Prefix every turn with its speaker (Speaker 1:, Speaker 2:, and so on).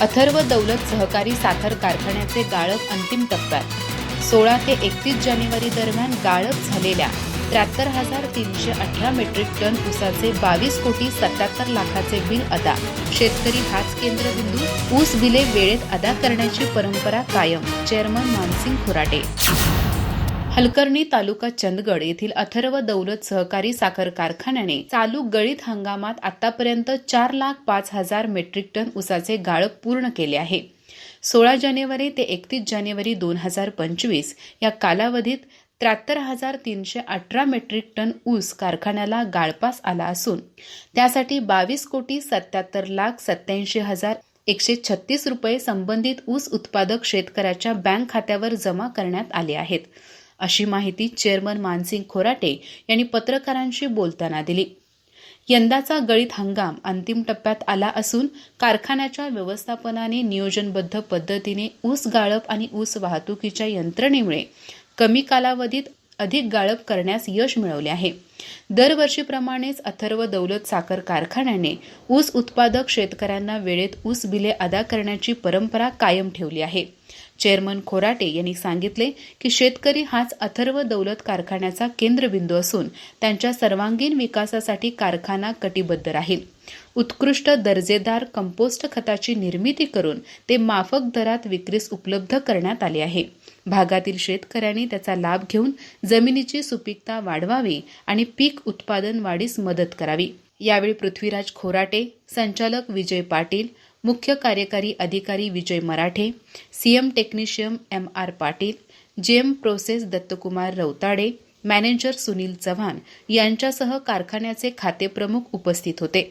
Speaker 1: अथर्व दौलत सहकारी साखर कारखान्याचे गाळप अंतिम टप्प्यात. सोळा ते एकतीस जानेवारी दरम्यान गाळप झालेल्या त्र्याहत्तर हजार तीनशे अठरा मेट्रिक टन ऊसाचे बावीस कोटी सत्याहत्तर लाखाचे बिल अदा. शेतकरी हाच केंद्रबिंदू ऊस बिले वेळेत अदा करण्याची परंपरा कायम. चेअरमन मानसिंग खुराटे. हलकर्णी तालुका चंदगड येथील अथर्व दौलत सहकारी साखर कारखान्याने चालू गळीत हंगामात आतापर्यंत चार लाख पाच हजार मेट्रिक टन ऊसाचे गाळप पूर्ण केले आहे. सोळा जानेवारी ते एकतीस जानेवारी दोन हजार पंचवीस या कालावधीत त्र्याहत्तर हजार तीनशे अठरा मेट्रिक टन ऊस कारखान्याला गाळपास आला असून त्यासाठी बावीस कोटी सत्याहत्तर लाख सत्याऐंशी हजार एकशे छत्तीस रुपये संबंधित ऊस उत्पादक शेतकऱ्याच्या बँक खात्यावर जमा करण्यात आले आहेत. अशी माहिती चेअरमन मानसिंग खोराटे यांनी पत्रकारांशी बोलताना दिली. यंदाचा गळीत हंगाम अंतिम टप्प्यात आला असून कारखान्याच्या व्यवस्थापनाने नियोजनबद्ध पद्धतीने ऊस गाळप आणि ऊस वाहतुकीच्या यंत्रणेमुळे कमी कालावधीत अधिक गाळप करण्यास यश मिळवले आहे. दरवर्षीप्रमाणेच अथर्व दौलत साखर कारखान्याने ऊस उत्पादक शेतकऱ्यांना वेळेत ऊस बिले अदा करण्याची परंपरा कायम ठेवली आहे. चेअरमन खोराटे यांनी सांगितले की शेतकरी हाच अथर्व दौलत कारखान्याचा केंद्रबिंदू असून त्यांच्या सर्वांगीण विकासासाठी कारखाना कटिबद्ध राहील. उत्कृष्ट दर्जेदार कंपोस्ट खताची निर्मिती करून ते माफक दरात विक्रीस उपलब्ध करण्यात आले आहे. भागातील शेतकऱ्यांनी त्याचा लाभ घेऊन जमिनीची सुपीकता वाढवावी आणि पीक उत्पादन वाढीस मदत करावी. यावेळी पृथ्वीराज खोराटे संचालक विजय पाटील मुख्य कार्यकारी अधिकारी Vijay Marathe CM technician M R Patil JM process Dattakumar Rautade manager Sunil Chavan यांच्यासह कारखान्याचे खातेप्रमुख उपस्थित होते.